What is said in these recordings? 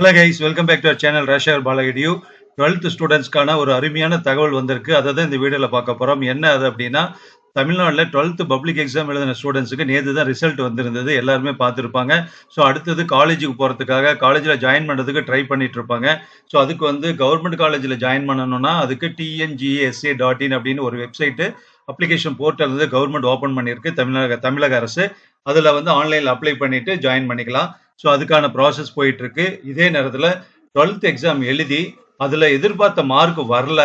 Hello guys welcome back to channel ரஷர் பாலகிடியூ twelfth ஸ்டூடெண்ட்ஸ்க்கான ஒரு அருமையான தகவல் வந்திருக்கு. அதை தான் இந்த வீடியோவில் பார்க்க போகிறோம் என்ன அது அப்படின்னா தமிழ்நாட்டில் டுவெல்த்து பப்ளிக் எக்ஸாம் எழுதின ஸ்டூடெண்ட்ஸுக்கு நேற்று தான் ரிசல்ட் வந்திருந்தது. எல்லாருமே பார்த்துருப்பாங்க. ஸோ அடுத்தது காலேஜுக்கு போகிறதுக்காக காலேஜில் ஜாயின் பண்ணுறதுக்கு ட்ரை பண்ணிட்டு இருப்பாங்க ஸோ அதுக்கு வந்து கவர்மெண்ட் காலேஜில் ஜாயின் பண்ணணும்னா அதுக்கு டிஎன்ஜிஎஸ்ஏ டாட் இன் அப்படின்னு ஒரு வெப்சைட்டு அப்ளிகேஷன் போர்ட்டல் வந்து கவர்மெண்ட் ஓப்பன் பண்ணியிருக்கு. தமிழக தமிழக அரசு. அதில் வந்து ஆன்லைனில் அப்ளை பண்ணிவிட்டு ஜாயின் பண்ணிக்கலாம். ஸோ அதுக்கான ப்ராசஸ் போயிட்டு இருக்கு இதே நேரத்தில் டுவெல்த் எக்ஸாம் எழுதி அதில் எதிர்பார்த்த மார்க் வரல.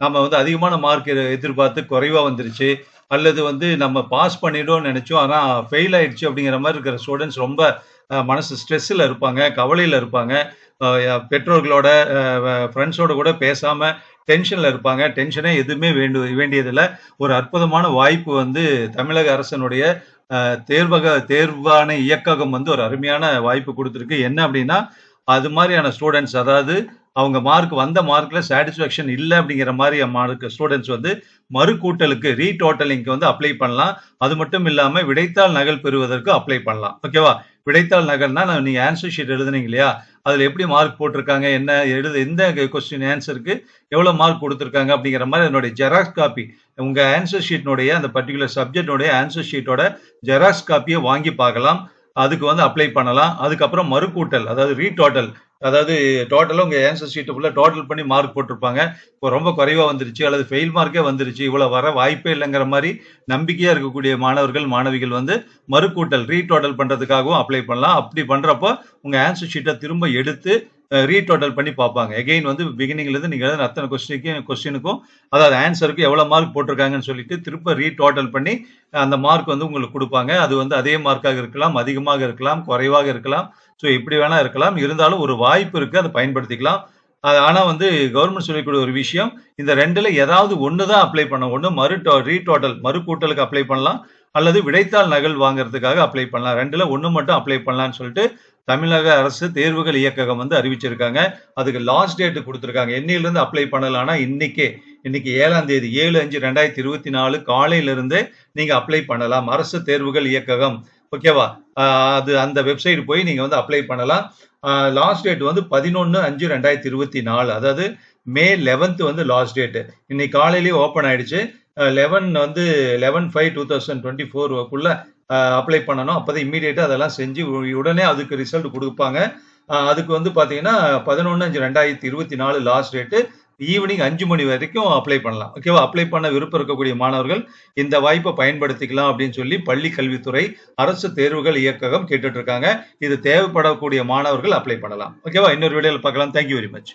நம்ம வந்து அதிகமான மார்க் எதிர்பார்த்து குறைவாக வந்துருச்சு. அல்லது வந்து நம்ம பாஸ் பண்ணிட்டோம்னு நினச்சோம். ஆனால் ஃபெயில் ஆயிடுச்சு அப்படிங்கிற மாதிரி இருக்கிற ஸ்டூடெண்ட்ஸ் ரொம்ப மனசு ஸ்ட்ரெஸ்ஸில் இருப்பாங்க கவலையில் இருப்பாங்க. பெற்றோர்களோட ஃப்ரெண்ட்ஸோட கூட பேசாமல் டென்ஷனில் இருப்பாங்க. டென்ஷனே எதுவுமே வேண்டு வேண்டியதில்லை. ஒரு அற்புதமான வாய்ப்பு வந்து தமிழக அரசனுடைய தேர்வக தேர்வான இயக்ககம் வந்து ஒரு அருமையான வாய்ப்பு கொடுத்துருக்கு. என்ன அப்படின்னா அது மாதிரியான ஸ்டூடெண்ட்ஸ் அதாவது அவங்க மார்க் வந்த மார்க்கில் சாட்டிஸ்ஃபேக்ஷன் இல்லை அப்படிங்கிற மாதிரி மார்க் ஸ்டூடெண்ட்ஸ் வந்து மறுக்கூட்டலுக்கு ரீடோட்டலிங்க்கு வந்து அப்ளை பண்ணலாம். அது மட்டும் இல்லாமல் விடைத்தாள் நகல் பெறுவதற்கு அப்ளை பண்ணலாம். ஓகேவா விடைத்தாள் நகல்னா நான் நீங்கள் ஆன்சர் ஷீட் எழுதுனீங்க இல்லையா? அதில் எப்படி மார்க் போட்டிருக்காங்க என்ன எழுது எந்த கொஸ்டின் ஆன்சருக்கு எவ்வளோ மார்க் கொடுத்துருக்காங்க அப்படிங்கிற மாதிரி அதனுடைய ஜெராக்ஸ் காப்பி உங்கள் ஆன்சர் ஷீட்னுடைய அந்த பர்டிகுலர் சப்ஜெக்டோடைய ஆன்சர் ஷீட்டோட ஜெராக்ஸ் காப்பியை வாங்கி பார்க்கலாம். அதுக்கு வந்து அப்ளை பண்ணலாம். அதுக்கப்புறம் மறுக்கூட்டல் அதாவது ரீடோட்டல் அதாவது டோட்டலாக உங்கள் ஆன்சர் ஷீட்டு ஃபுல்லாக டோட்டல் பண்ணி மார்க் போட்டிருப்பாங்க. இப்போ ரொம்ப குறைவாக வந்துருச்சு அல்லது ஃபெயில் மார்க்கே வந்துருச்சு இவ்வளோ வர வாய்ப்பே இல்லைங்கிற மாதிரி நம்பிக்கையாக இருக்கக்கூடிய மாணவர்கள் மாணவிகள் வந்து மறுக்கூட்டல் ரீடோட்டல் பண்ணுறதுக்காகவும் அப்ளை பண்ணலாம். அப்படி பண்ணுறப்போ உங்கள் ஆன்சர் ஷீட்டை திரும்ப எடுத்து ரீடோட்டல் பண்ணி பார்ப்பாங்க. எகெயின் வந்து பிகினிங்லேருந்து நீங்கள் எழுதின அத்தனை கொஸ்டினுக்கும் கொஸ்டினுக்கும் அதாவது ஆன்சருக்கும் எவ்வளோ மார்க் போட்டிருக்காங்கன்னு சொல்லிட்டு திருப்ப ரீடோட்டல் பண்ணி அந்த மார்க் வந்து உங்களுக்கு கொடுப்பாங்க. அது வந்து அதே மார்க்காக இருக்கலாம் அதிகமாக இருக்கலாம் குறைவாக இருக்கலாம். ஸோ எப்படி வேணால் இருக்கலாம். இருந்தாலும் ஒரு வாய்ப்பு இருக்குது அதை பயன்படுத்திக்கலாம். அது வந்து கவர்மெண்ட் சொல்லக்கூடிய ஒரு விஷயம் இந்த ரெண்டில் ஏதாவது ஒன்று தான் அப்ளை பண்ண ஒன்று மறு ரீடோட்டல் மறு கூட்டலுக்கு அப்ளை பண்ணலாம். அல்லது விடைத்தாள் நகல் வாங்குறதுக்காக அப்ளை பண்ணலாம். ரெண்டில் ஒன்று மட்டும் அப்ளை பண்ணலாம்னு சொல்லிட்டு தமிழக அரசு தேர்வுகள் இயக்ககம் வந்து அறிவிச்சிருக்காங்க. அதுக்கு லாஸ்ட் டேட் கொடுத்துருக்காங்க. என்னையிலிருந்து அப்ளை பண்ணலாம்னா இன்னைக்கே இன்னைக்கு ஏழாம் தேதி ஏழு அஞ்சு ரெண்டாயிரத்தி இருபத்தி நாலு காலையிலிருந்து நீங்கள் நீங்க அப்ளை பண்ணலாம். அரசு தேர்வுகள் இயக்ககம். ஓகேவா அது அந்த வெப்சைட் போய் நீங்க வந்து அப்ளை பண்ணலாம். லாஸ்ட் டேட் வந்து பதினொன்று அஞ்சு ரெண்டாயிரத்தி இருபத்தி நாலு. அதாவது மே லெவன்த் வந்து லாஸ்ட் டேட் இன்னைக்கு காலையிலேயே ஓப்பன் ஆயிடுச்சு. லெவன் வந்து eleven five two thousand twenty ஃபோருக்குள்ள apply பண்ணணும். அப்போதான் இம்மீடியட்டாக அதெல்லாம் செஞ்சு உடனே அதுக்கு ரிசல்ட் கொடுப்பாங்க. அதுக்கு வந்து பார்த்தீங்கன்னா பதினொன்று அஞ்சு ரெண்டாயிரத்தி இருபத்தி நாலு லாஸ்ட் டேட்டு ஈவினிங் அஞ்சு மணி வரைக்கும் அப்ளை பண்ணலாம். ஓகேவா அப்ளை பண்ண விருப்பம் இருக்கக்கூடிய மாணவர்கள் இந்த வாய்ப்பை பயன்படுத்திக்கலாம் அப்படின்னு சொல்லி பள்ளி கல்வித்துறை அரசு தேர்வுகள் இயக்ககம் கேட்டுட்டு இருக்காங்க. இது தேவைப்படக்கூடிய மாணவர்கள் அப்ளை பண்ணலாம். ஓகேவா இன்னொரு வீடியோவில் பார்க்கலாம். Thank you very much